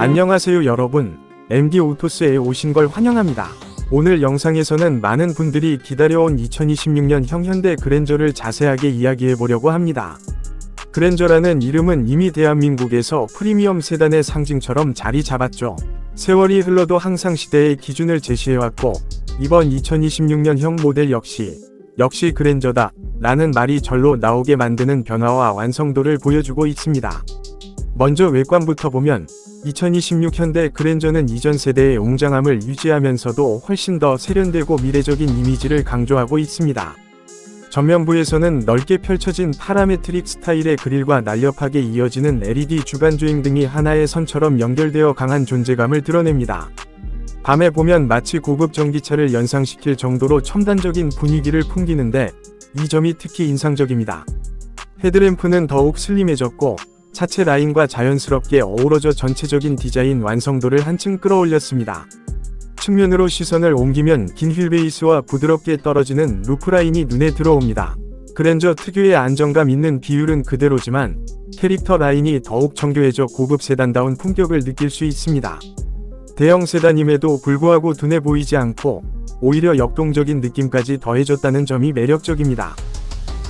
안녕하세요 여러분. MD 오토스에 오신 걸 환영합니다. 오늘 영상에서는 많은 분들이 기다려온 2026년 형 현대 그랜저를 자세하게 이야기해 보려고 합니다. 그랜저라는 이름은 이미 대한민국에서 프리미엄 세단의 상징처럼 자리 잡았죠. 세월이 흘러도 항상 시대의 기준을 제시해왔고, 이번 2026년형 모델 역시, 역시 그랜저다, 라는 말이 절로 나오게 만드는 변화와 완성도를 보여주고 있습니다. 먼저 외관부터 보면 2026 현대 그랜저는 이전 세대의 웅장함을 유지하면서도 훨씬 더 세련되고 미래적인 이미지를 강조하고 있습니다. 전면부에서는 넓게 펼쳐진 파라메트릭 스타일의 그릴과 날렵하게 이어지는 LED 주간 주행 등이 하나의 선처럼 연결되어 강한 존재감을 드러냅니다. 밤에 보면 마치 고급 전기차를 연상시킬 정도로 첨단적인 분위기를 풍기는데 이 점이 특히 인상적입니다. 헤드램프는 더욱 슬림해졌고 차체 라인과 자연스럽게 어우러져 전체적인 디자인 완성도를 한층 끌어올렸습니다. 측면으로 시선을 옮기면 긴 휠 베이스와 부드럽게 떨어지는 루프 라인이 눈에 들어옵니다. 그랜저 특유의 안정감 있는 비율은 그대로지만 캐릭터 라인이 더욱 정교해져 고급 세단다운 품격을 느낄 수 있습니다. 대형 세단임에도 불구하고 둔해 보이지 않고 오히려 역동적인 느낌까지 더해졌다는 점이 매력적입니다.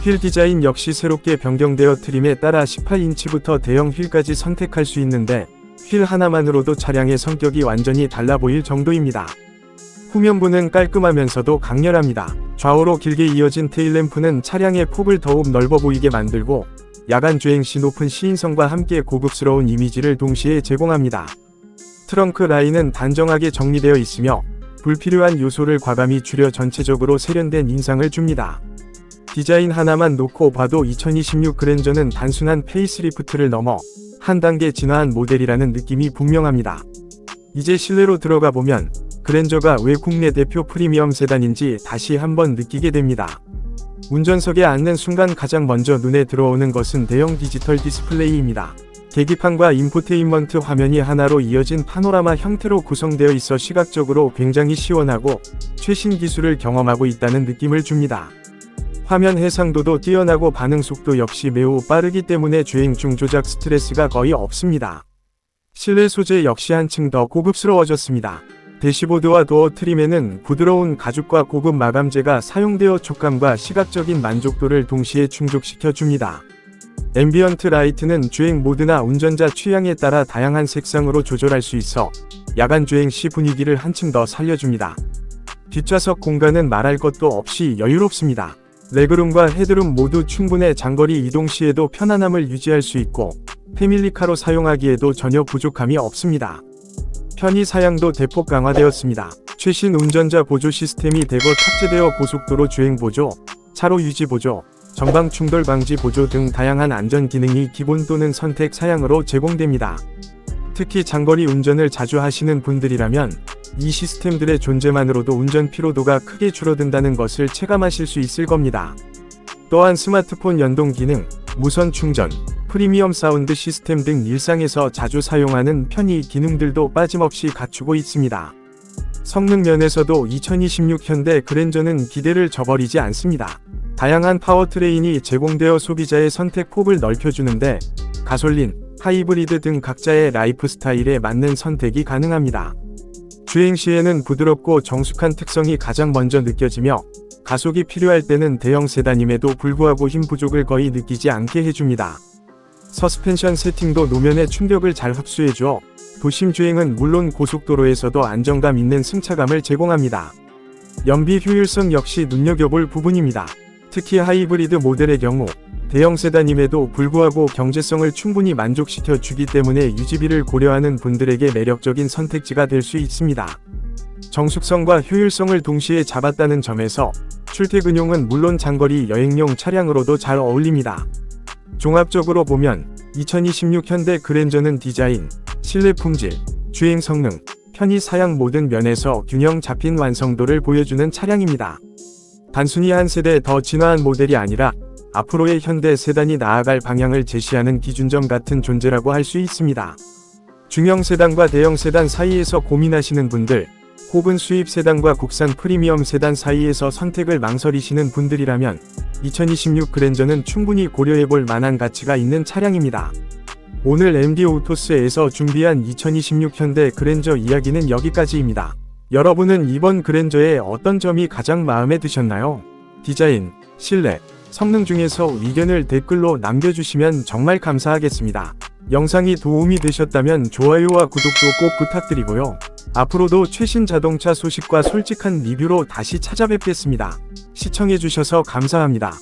휠 디자인 역시 새롭게 변경되어 트림에 따라 18인치부터 대형 휠까지 선택할 수 있는데 휠 하나만으로도 차량의 성격이 완전히 달라 보일 정도입니다. 후면부는 깔끔하면서도 강렬합니다. 좌우로 길게 이어진 테일램프는 차량의 폭을 더욱 넓어 보이게 만들고 야간 주행 시 높은 시인성과 함께 고급스러운 이미지를 동시에 제공합니다. 트렁크 라인은 단정하게 정리되어 있으며 불필요한 요소를 과감히 줄여 전체적으로 세련된 인상을 줍니다. 디자인 하나만 놓고 봐도 2026 그랜저는 단순한 페이스리프트를 넘어 한 단계 진화한 모델이라는 느낌이 분명합니다. 이제 실내로 들어가 보면 그랜저가 왜 국내 대표 프리미엄 세단인지 다시 한번 느끼게 됩니다. 운전석에 앉는 순간 가장 먼저 눈에 들어오는 것은 대형 디지털 디스플레이입니다. 계기판과 인포테인먼트 화면이 하나로 이어진 파노라마 형태로 구성되어 있어 시각적으로 굉장히 시원하고 최신 기술을 경험하고 있다는 느낌을 줍니다. 화면 해상도도 뛰어나고 반응 속도 역시 매우 빠르기 때문에 주행 중 조작 스트레스가 거의 없습니다. 실내 소재 역시 한층 더 고급스러워졌습니다. 대시보드와 도어 트림에는 부드러운 가죽과 고급 마감재가 사용되어 촉감과 시각적인 만족도를 동시에 충족시켜 줍니다. 앰비언트 라이트는 주행 모드나 운전자 취향에 따라 다양한 색상으로 조절할 수 있어 야간 주행 시 분위기를 한층 더 살려줍니다. 뒷좌석 공간은 말할 것도 없이 여유롭습니다. 레그룸과 헤드룸 모두 충분해 장거리 이동 시에도 편안함을 유지할 수 있고 패밀리카로 사용하기에도 전혀 부족함이 없습니다. 편의 사양도 대폭 강화되었습니다. 최신 운전자 보조 시스템이 대거 탑재되어 고속도로 주행 보조, 차로 유지 보조, 전방 충돌 방지 보조 등 다양한 안전 기능이 기본 또는 선택 사양으로 제공됩니다. 특히 장거리 운전을 자주 하시는 분들이라면 이 시스템들의 존재만으로도 운전 피로도가 크게 줄어든다는 것을 체감하실 수 있을 겁니다. 또한 스마트폰 연동 기능, 무선 충전, 프리미엄 사운드 시스템 등 일상에서 자주 사용하는 편의 기능들도 빠짐없이 갖추고 있습니다. 성능 면에서도 2026 현대 그랜저는 기대를 저버리지 않습니다. 다양한 파워트레인이 제공되어 소비자의 선택 폭을 넓혀주는데 가솔린, 하이브리드 등 각자의 라이프 스타일에 맞는 선택이 가능합니다. 주행 시에는 부드럽고 정숙한 특성이 가장 먼저 느껴지며 가속이 필요할 때는 대형 세단임에도 불구하고 힘 부족을 거의 느끼지 않게 해줍니다. 서스펜션 세팅도 노면의 충격을 잘 흡수해줘 도심 주행은 물론 고속도로에서도 안정감 있는 승차감을 제공합니다. 연비 효율성 역시 눈여겨볼 부분입니다. 특히 하이브리드 모델의 경우 대형 세단임에도 불구하고 경제성을 충분히 만족시켜 주기 때문에 유지비를 고려하는 분들에게 매력적인 선택지가 될 수 있습니다. 정숙성과 효율성을 동시에 잡았다는 점에서 출퇴근용은 물론 장거리 여행용 차량으로도 잘 어울립니다. 종합적으로 보면 2026 현대 그랜저는 디자인, 실내 품질, 주행 성능, 편의 사양 모든 면에서 균형 잡힌 완성도를 보여주는 차량입니다. 단순히 한 세대 더 진화한 모델이 아니라 앞으로의 현대 세단이 나아갈 방향을 제시하는 기준점 같은 존재라고 할 수 있습니다. 중형 세단과 대형 세단 사이에서 고민하시는 분들, 혹은 수입 세단과 국산 프리미엄 세단 사이에서 선택을 망설이시는 분들이라면 2026 그랜저는 충분히 고려해볼 만한 가치가 있는 차량입니다. 오늘 MD 오토스에서 준비한 2026 현대 그랜저 이야기는 여기까지입니다. 여러분은 이번 그랜저의 어떤 점이 가장 마음에 드셨나요? 디자인, 실내, 성능 중에서 의견을 댓글로 남겨주시면 정말 감사하겠습니다. 영상이 도움이 되셨다면 좋아요와 구독도 꼭 부탁드리고요. 앞으로도 최신 자동차 소식과 솔직한 리뷰로 다시 찾아뵙겠습니다. 시청해주셔서 감사합니다.